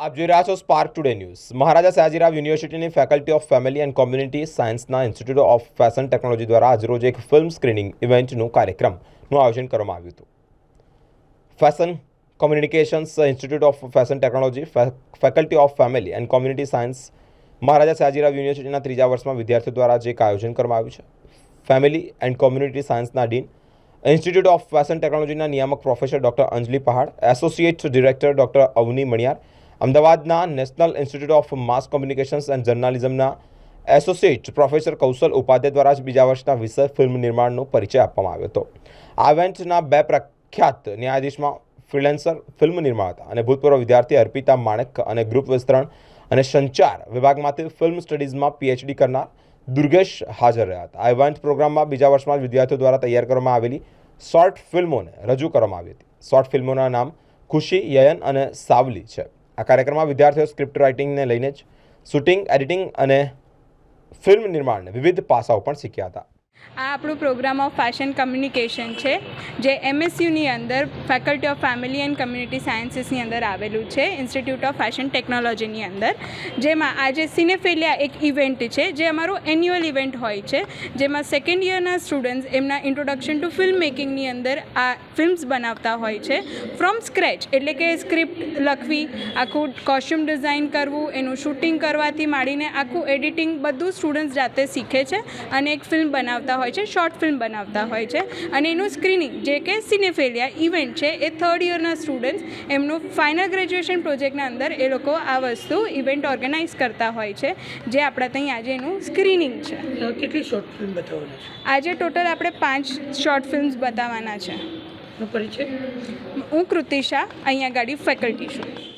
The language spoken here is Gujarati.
આપ જોઈ રહ્યા છો Spark Today news Maharaja Sayajirao યુનિવર્સિટીની faculty of family and community સાયન્સના ઇન્સ્ટિટ્યૂટ ઓફ ફેશન ટેકનોલોજી દ્વારા આજરોજ એક ફિલ્મ સ્ક્રીનિંગ ઇવેન્ટનું કાર્યક્રમનું આયોજન કરવામાં આવ્યું હતું. Fashion communications institute of fashion technology faculty of family and community science Maharaja Sayajirao યુનિવર્સિટીના ત્રીજા વર્ષમાં વિદ્યાર્થીઓ દ્વારા જે આયોજન કરવામાં આવ્યું છે. ફેમિલી એન્ડ કોમ્યુનિટી સાયન્સના ડીન ઇન્સ્ટિટ્યૂટ ઓફ ફેશન ટેકનોલોજીના નિયામક professor doctor Anjali Pahad associate director doctor Avani Maniyar અમદાવાદના national institute of mass communications and જર્નાલિઝમના associate professor Kaushal Upadhyay દ્વારા જ બીજા વર્ષના વિષય ફિલ્મ નિર્માણનો પરિચય આપવામાં આવ્યો હતો. આ ઇવેન્ટના બે પ્રખ્યાત ન્યાયાધીશમાં ફ્રીલેન્સર, ફિલ્મ નિર્માતા અને ભૂતપૂર્વ વિદ્યાર્થી અર્પિતા માણેક અને ગ્રુપ વિસ્તરણ અને સંચાર વિભાગમાંથી ફિલ્મ સ્ટડીઝમાં પીએચડી કરનાર દુર્ગેશ હાજર રહ્યા હતા. આ ઇવેન્ટ પ્રોગ્રામમાં બીજા વર્ષમાં વિદ્યાર્થીઓ દ્વારા તૈયાર કરવામાં આવેલી શોર્ટ ફિલ્મોને રજૂ કરવામાં આવી હતી. શોર્ટ ફિલ્મોના નામ ખુશી, યયન અને સાવલી છે. આ કાર્યક્રમમાં વિદ્યાર્થીઓ સ્ક્રિપ્ટ રાઇટિંગને લઈને જ, શૂટિંગ, એડિટિંગ અને ફિલ્મ નિર્માણને વિવિધ પાસાઓ પણ શીખ્યા હતા. આ આપણું પ્રોગ્રામ ઓફ ફેશન કમ્યુનિકેશન છે, જે એમએસયુની અંદર faculty of family and community સાયન્સીસની અંદર આવેલું છે ઇન્સ્ટિટ્યૂટ ઓફ ફેશન ટેકનોલોજીની અંદર. જેમાં આજે સિનેફેલિયા એક ઇવેન્ટ છે, જે અમારું એન્યુઅલ ઇવેન્ટ હોય છે, જેમાં સેકન્ડ યરના સ્ટુડન્ટ્સ એમના ઇન્ટ્રોડક્શન ટુ ફિલ્મ મેકિંગની અંદર આ ફિલ્મ્સ બનાવતા હોય છે. ફ્રોમ સ્ક્રેચ એટલે કે સ્ક્રિપ્ટ લખવી, આખું કોસ્ચ્યુમ ડિઝાઇન કરવું, એનું શૂટિંગ કરવાથી માંડીને આખું એડિટિંગ બધું સ્ટુડન્ટ્સ જાતે શીખે છે અને એક ફિલ્મ બનાવતા હોય છે શોર્ટ ફિલ્મ બનાવતા હોય છે. અને એનું સ્ક્રીનિંગ જે કે સિનેફેલિયા ઇવેન્ટ છે એ થર્ડ યરના સ્ટુડન્ટ્સ એમનું ફાઇનલ ગ્રેજ્યુએશન પ્રોજેક્ટના અંદર એ લોકો આ વસ્તુ ઇવેન્ટ ઓર્ગેનાઇઝ કરતા હોય છે જે આપણા ત્યાં આજે એનું સ્ક્રીનિંગ છે. કેટલી શોર્ટ ફિલ્મ બતાવવાની છે? આજે ટોટલ આપણે પાંચ શોર્ટ ફિલ્મ્સ બતાવવાના છે. પરિચય? હું કૃતિશા અહીંયા ગાડી ફેકલ્ટી છું.